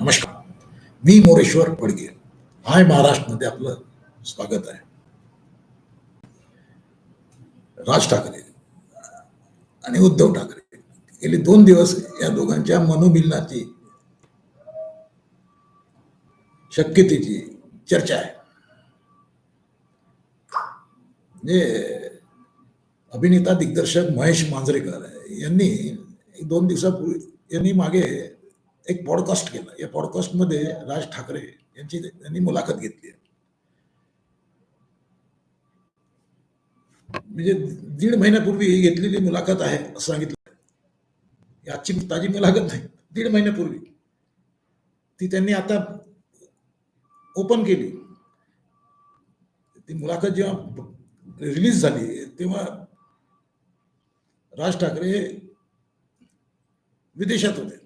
नमस्कार. मी मोरेश्वर पडगे. हाय महाराष्ट्रमध्ये आपलं स्वागत आहे. राज ठाकरे आणि उद्धव ठाकरे. गेले दोन दिवस या दोघांच्या मनोमिलनाची शक्यतेची चर्चा आहे. म्हणजे अभिनेता दिग्दर्शक महेश मांजरेकर यांनी दोन दिवसापूर्वी यांनी मागे एक पॉडकास्ट केला. या पॉडकास्टमध्ये राज ठाकरे यांची त्यांनी मुलाखत घेतली आहे. म्हणजे दीड महिन्यापूर्वी ही घेतलेली मुलाखत आहे असं सांगितलं. आजची ताजी मुलाखत नाही. दीड महिन्यापूर्वी. ती त्यांनी आता ओपन केली. ती मुलाखत जेव्हा रिलीज झाली तेव्हा राज ठाकरे विदेशात होते.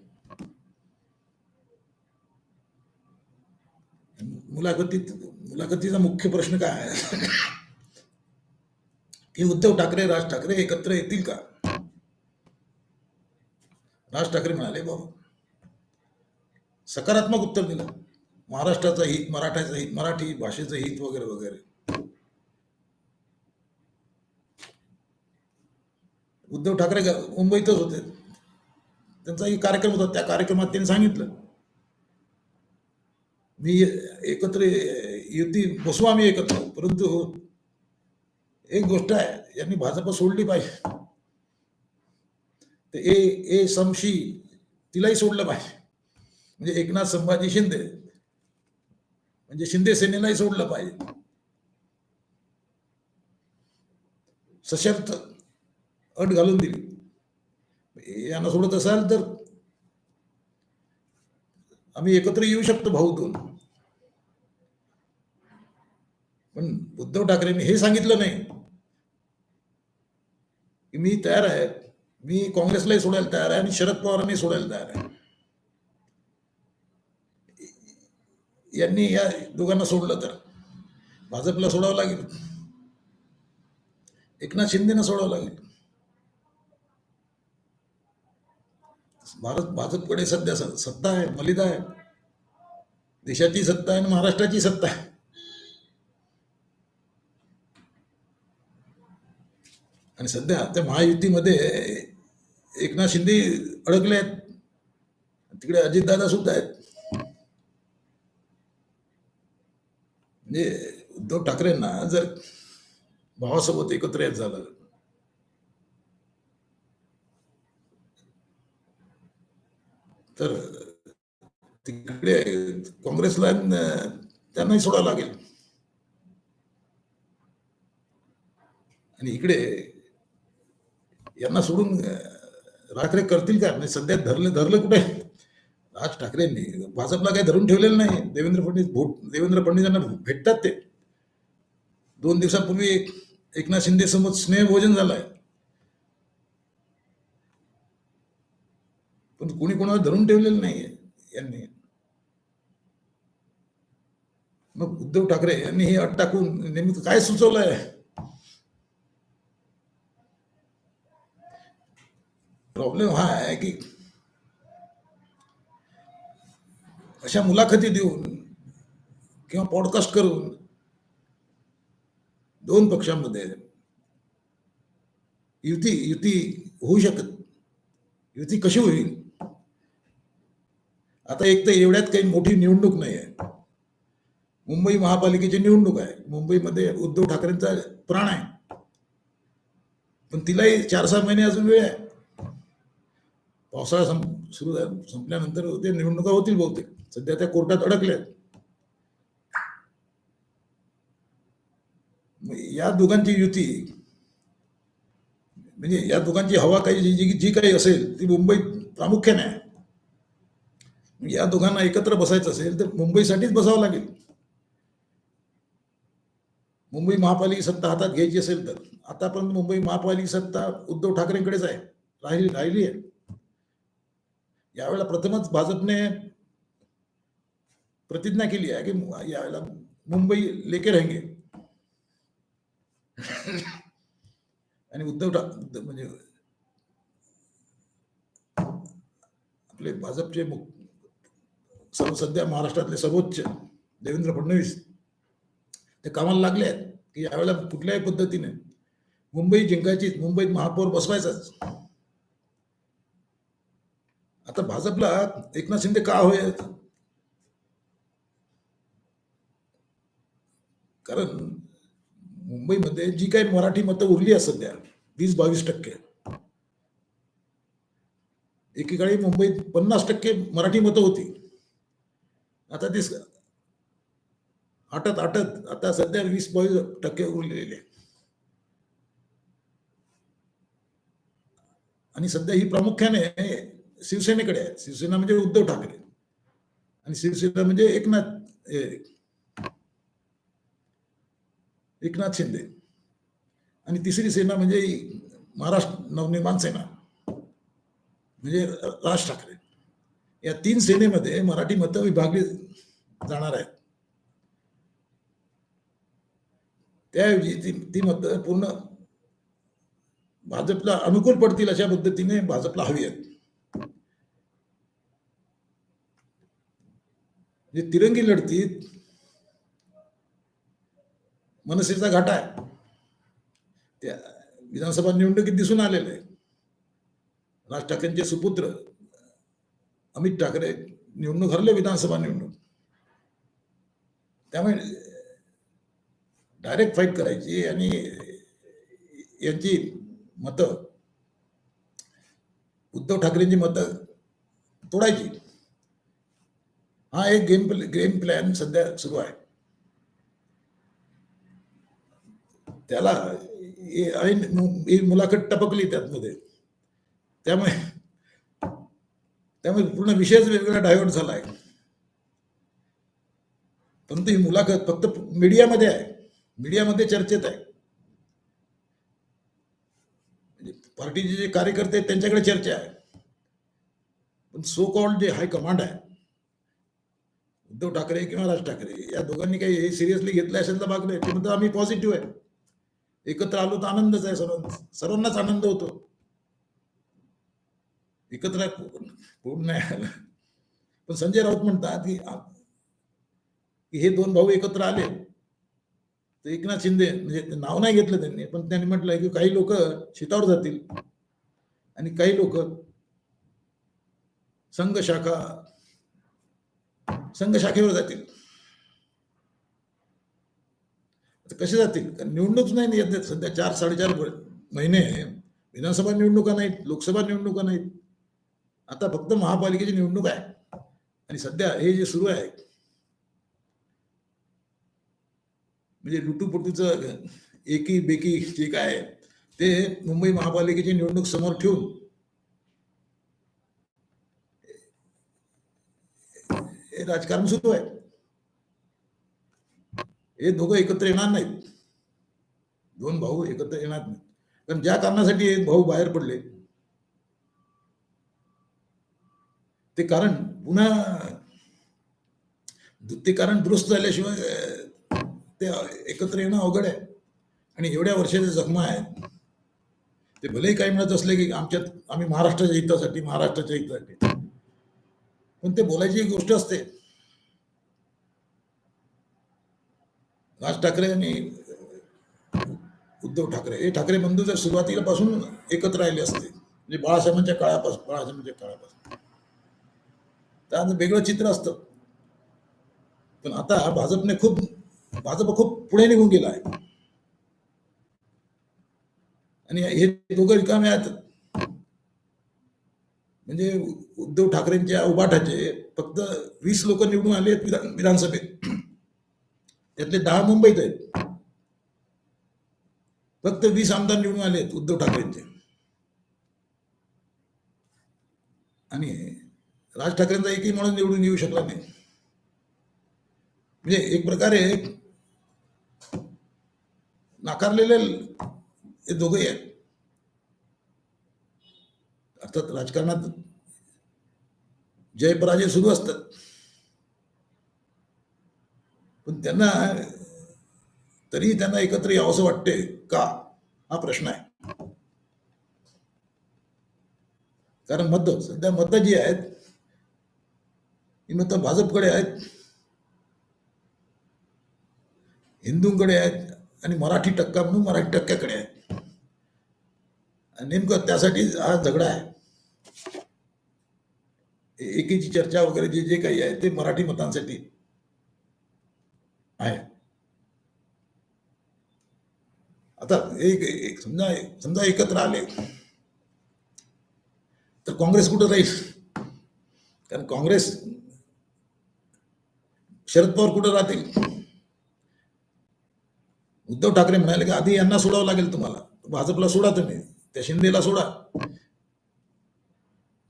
मुलाखतीत मुलाखतीचा मुख्य प्रश्न काय आहे? की उद्धव ठाकरे राज ठाकरे एकत्र येतील का? राज ठाकरे म्हणाले बाबा सकारात्मक उत्तर दिलं. महाराष्ट्राचं हित मराठाचं हित मराठी भाषेचं हित वगैरे वगैरे. उद्धव ठाकरे मुंबईतच होते. त्यांचा एक कार्यक्रम होता त्या कार्यक्रमात त्यांनी सांगितलं मी एकत्र युती बसू आम्ही एकत्र. परंतु एक गोष्ट आहे यांनी भाजप सोडली पाहिजे. ते ए ए समशी तिलाही सोडलं पाहिजे. म्हणजे एकनाथ संभाजी शिंदे म्हणजे शिंदे सेनेलाही सोडलं पाहिजे. सशर्त अट घालून दिली. यांना सोडत असाल तर आम्ही एकत्र येऊ शकतो भाऊ दोन पण उद्धव ठाकरेंनी हे सांगितलं नाही. की मी तयार आहे. मी काँग्रेसलाही सोडायला तयार आहे आणि शरद पवारांनी सोडायला तयार आहे. यांनी या दोघांना सोडलं तर. भाजपला सोडावं लागेल. एकनाथ शिंदेना सोडावं लागेल. भारत भाजपकडे सध्या स- सत्ता आहे मलिदा आहे. देशाची सत्ता आहे आणि महाराष्ट्राची सत्ता आहे. आणि सध्या त्या महायुतीमध्ये एकनाथ शिंदे अडकले आहेत. तिकडे अजितदादा सुद्धा आहेत. म्हणजे उद्धव ठाकरेंना जर भावासोबत एकत्र येत झालं तर तिकडे काँग्रेसला त्यांनाही सोडावं लागेल. आणि इकडे यांना सोडून अं, करतील का? म्हणजे सध्या धरलं धरलं कुठे? राज ठाकरेंनी. भाजपला काही धरून ठेवलेलं नाही. देवेंद्र फडणवीस भोट देवेंद्र फडणवीस यांना भेटतात ते. दोन दिवसापूर्वी एक एकनाथ शिंदे समोर स्नेहभोजन झालंय. पण कोणी कोणाला धरून ठेवलेलं नाहीये यांनी. मग उद्धव ठाकरे यांनी ही अट टाकून नेमकं काय सुचवलंय? प्रॉब्लेम हा आहे की अशा मुलाखती देऊन किंवा पॉडकास्ट करून दोन पक्षांमध्ये युती युती होऊ शकत युती कशी होईल? आता एक तर एवढ्यात काही मोठी निवडणूक नाही आहे. मुंबई महापालिकेची निवडणूक आहे. मुंबईमध्ये उद्धव ठाकरेंचा प्राण आहे. पण तिलाही चार सहा महिने अजून वेळ आहे. पावसाळा संप सुरू झाला- संपल्यानंतर ते निवडणुका होतील बहुतेक. सध्या त्या कोर्टात अडकल्या आहेत. मग या दोघांची युती म्हणजे या दोघांची हवा काही जी जी- जी काही असेल ती मुंबईत प्रामुख्याने आहे. या दोघांना एकत्र बसायचं असेल तर मुंबईसाठीच बसावं लागेल. मुंबई महापालिका सत्ता हातात घ्यायची असेल तर. आतापर्यंत मुंबई महापालिका सत्ता उद्धव ठाकरेंकडेच आहे. राहिली राहिली आहे. यावेळेला प्रथमच भाजपने प्रतिज्ञा केली आहे की यावेळेला मुंबई लेके रहेंगे. आणि उद्धव ठाक म्हणजे आपले भाजपचे सध्या महाराष्ट्रातले सर्वोच्च देवेंद्र फडणवीस ते कामाला लागले आहेत की यावेळेला कुठल्याही पद्धतीने मुंबई जिंकायची मुंबईत महापौर बसवायचाच. आता भाजपला एकनाथ शिंदे का होयत कारण मुंबईमध्ये जी काही मराठी मतं उरली आहेत सध्या वीस बावीस टक्के. एकेकाळी मुंबईत पन्नास टक्के मराठी मतं होती. आता ती आटत आटत आता सध्या वीस बावीस टक्के उरलेले. आहे आणि सध्या ही प्रामुख्याने शिवसेनेकडे आहेत. शिवसेना म्हणजे उद्धव ठाकरे. आणि शिवसेना म्हणजे एकनाथ एकनाथ शिंदे. आणि तिसरी सेना म्हणजे महाराष्ट्र नवनिर्माण सेना. म्हणजे राज ठाकरे. या तीन सेनेमध्ये मराठी मतं विभागली जाणार आहेत. त्याऐवजी ती ती मतं पूर्ण भाजपला अनुकूल पडतील अशा पद्धतीने भाजपला हवी आहेत. म्हणजे तिरंगी लढतीत मनसेचा घाटा आहे. त्या विधानसभा निवडणुकीत दिसून आलेलं आहे. राज ठाकरेंचे सुपुत्र अमित ठाकरे निवडणूक हरले विधानसभा निवडणूक. त्यामुळे डायरेक्ट फाईट करायची आणि यांची मतं उद्धव ठाकरेंची मतं तोडायची. हा एक गेम गेम प्लॅन सध्या सुरू आहे. त्याला ही मुलाखत टपकली त्यातमध्ये. त्यामुळे त्यामुळे पूर्ण विषयच वेगवेगळा डायव्हर्ट झाला आहे परंतु ही मुलाखत फक्त मीडियामध्ये आहे. मीडियामध्ये चर्चेत आहे. म्हणजे पार्टीचे जे कार्यकर्ते आहेत त्यांच्याकडे चर्चा आहे. पण सो कॉल्ड जे हाय कमांड आहे उद्धव ठाकरे किंवा राज ठाकरे या दोघांनी काही हे सिरियसली घेतलं असेल तर भाग नाही ते म्हणतात आम्ही पॉझिटिव्ह आहे. एकत्र आलो तर आनंदच आहे सर्वांना. सर्वांनाच आनंद होतो. एकत्र कोण नाही आलं पण संजय राऊत म्हणतात की हे दोन भाऊ एकत्र आले. तर एकनाथ शिंदे म्हणजे नाव नाही घेतलं त्यांनी पण त्यांनी म्हटलं की काही लोक शेतावर जातील. आणि काही लोक संघ शाखा संघ शाखेवर जातील. कसे जातील? कारण निवडणूक नाही ना येत सध्या चार साडेचार महिने विधानसभा निवडणुका नाहीत लोकसभा निवडणुका नाहीत. आता फक्त महापालिकेची निवडणूक आहे. आणि सध्या हे जे सुरू आहे म्हणजे लुटूपुटूचं एकी बेकी जे काय आहे, ते मुंबई महापालिकेची निवडणूक समोर ठेवून हे राजकारण सुरू आहे. हे दोघं एकत्र येणार नाहीत. दोन भाऊ एकत्र येणार नाहीत. कारण ज्या कारणासाठी एक भाऊ बाहेर पडले ते कारण पुन्हा ते कारण दुरुस्त झाल्याशिवाय ते एकत्र येणं अवघड आहे. आणि एवढ्या वर्षाच्या जखमा आहेत. ते भलेही काही मिळत असले की आमच्यात आम्ही महाराष्ट्राच्या हितासाठी महाराष्ट्राच्या हितासाठी. पण ते बोलायची एक गोष्ट असते. राज ठाकरे आणि उद्धव ठाकरे हे ठाकरे बंधू जर सुरुवातीला पासून एकत्र राहिले असते म्हणजे बाळासाहेबांच्या काळापासून बाळासाहेबांच्या काळापासून. त्यानंतर वेगळं चित्र असतं. पण आता भाजपने खूप भाजप खूप पुढे निघून गेला आहे. आणि हे दोघं रिकामे आहेत. म्हणजे उद्धव ठाकरेंच्या उभाटाचे फक्त वीस लोक निवडून आले आहेत विधान विधानसभेत. त्यातले दहा मुंबईत आहेत. फक्त वीस आमदार निवडून आले आहेत उद्धव ठाकरेंचे. आणि राज ठाकरेंचा एकही माणूस निवडून येऊ शकला नाही. म्हणजे एक प्रकारे नाकारलेले हे दोघंही आहेत. अर्थात राजकारणात जय पराजय सुरू असतात. पण त्यांना तरी त्यांना एकत्र यावंसं वाटते का? हा प्रश्न आहे. कारण मत सध्या मतं जी आहेत ही मतं भाजपकडे आहेत हिंदूंकडे आहेत आणि मराठी टक्का म्हणून मराठी टक्क्याकडे आहेत. आणि नेमकं त्यासाठी हा झगडा आहे. एकीची चर्चा वगैरे जे जे काही आहे ते मराठी मतांसाठी आहे. आता एक एक समजा समजा एकत्र आले तर काँग्रेस कुठं राहील? कारण काँग्रेस शरद पवार कुठं राहतील? उद्धव ठाकरे म्हणाले की आधी यांना सोडावं लागेल तुम्हाला. भाजपला सोडा तुम्ही. त्या शिंदेला सोडा.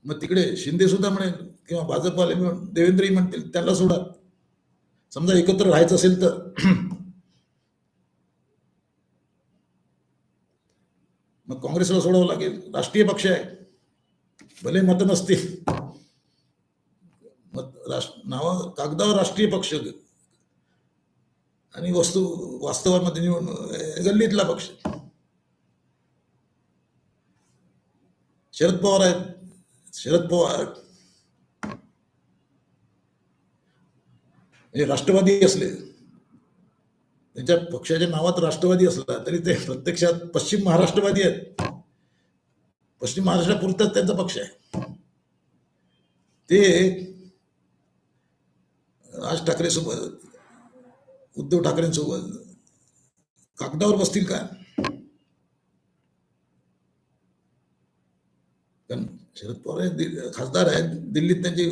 मग तिकडे शिंदे सुद्धा म्हणेल किंवा भाजपवाले म्हणून देवेंद्रही म्हणतील त्याला सोडा. समजा एकत्र राहायचं असेल तर. मग काँग्रेसला सोडावं लागेल. राष्ट्रीय पक्ष आहे. भले मत नसतील. मत राष्ट्र नाव कागदावर राष्ट्रीय पक्ष. आणि वस्तू वास्तवामध्ये निवडून गल्लीतला पक्ष. शरद पवार आहेत. शरद पवार. हे राष्ट्रवादी असले त्यांच्या पक्षाच्या नावात राष्ट्रवादी असला तरी ते प्रत्यक्षात पश्चिम महाराष्ट्रवादी आहेत. पश्चिम महाराष्ट्रापुरताच त्यांचा पक्ष आहे. ते राज ठाकरे सोबत उद्धव ठाकरेंसोबत कागदावर बसतील का कारण शरद पवार हे खासदार आहेत. दिल्लीत त्यांची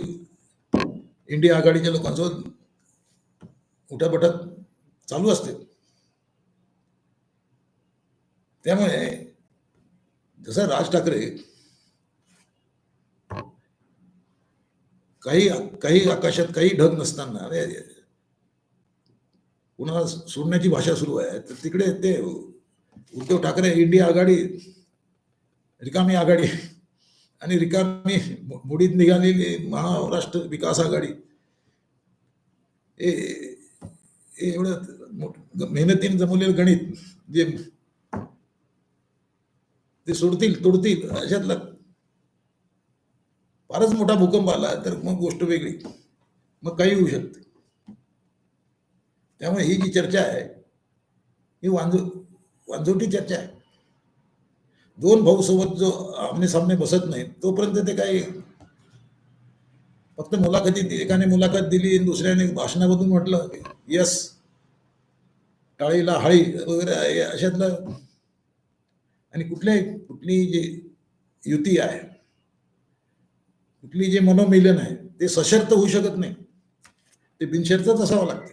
इंडिया आघाडीच्या लोकांसोबत उठापटात चालू असते. त्यामुळे जसं राज ठाकरे काही काही आकाशात काही ढग नसताना अरे कुणाला सोडण्याची भाषा सुरू आहे. तर तिकडे ते उद्धव ठाकरे इंडिया आघाडी रिकामी आघाडी. आणि रिकामी मुडीत निघालेली महाराष्ट्र विकास आघाडी. एवढं मेहनतीने जमवलेलं गणित जे ते सोडतील तोडतील अशातला फारच मोठा भूकंप आला तर मग गोष्ट वेगळी. मग काही होऊ शकते. त्यामुळे ही जी चर्चा आहे ही वांजो वांजोटी चर्चा आहे. दोन भाऊ सोबत जो आमने सामने बसत नाही तोपर्यंत ते काही फक्त मुलाखती एकाने मुलाखत दिली आणि दुसऱ्याने भाषणामधून म्हटलं यस टाळीला हाळी वगैरे अशातलं. आणि कुठल्याही कुठली जी युती आहे कुठली जे मनोमिलन आहे ते सशर्त होऊ शकत नाही. ते बिनशर्तच असावं लागते.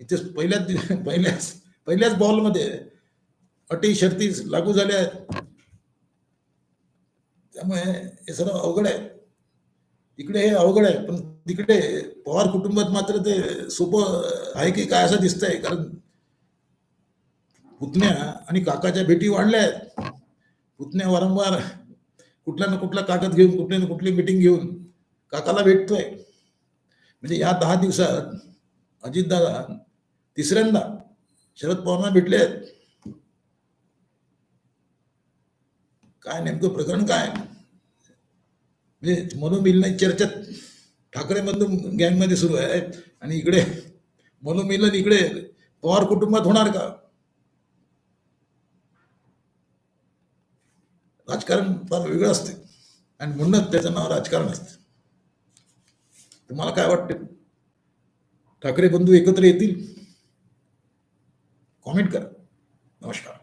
इथे पहिल्याच पहिल्याच पहिल्याच बॉलमध्ये अटी शर्ती लागू झाल्या आहेत. त्यामुळे हे सर्व अवघड आहे. इकडे हे अवघड आहे पण तिकडे पवार कुटुंबात मात्र ते सोपं आहे की काय असं दिसतंय? कारण पुतण्या आणि काकाच्या भेटी वाढल्या आहेत. पुतण्या वारंवार कुठल्या ना कुठला कागद घेऊन कुठली ना कुठली मिटिंग घेऊन काकाला भेटतोय. म्हणजे या दहा दिवसात अजितदादा तिसऱ्यांदा शरद पवारांना भेटले आहेत. काय नेमकं प्रकरण काय? म्हणजे मनोमिलन चर्चा ठाकरे बंधू गँगमध्ये सुरू आहे आणि इकडे मनोमिलन इकडे पवार कुटुंबात होणार का? राजकारण फार वेगळं असते आणि म्हणूनच त्याचं नाव राजकारण असते. तुम्हाला काय वाटते? ठाकरे बंधू एकत्र येतील? कॉमेंट करा. नमस्कार.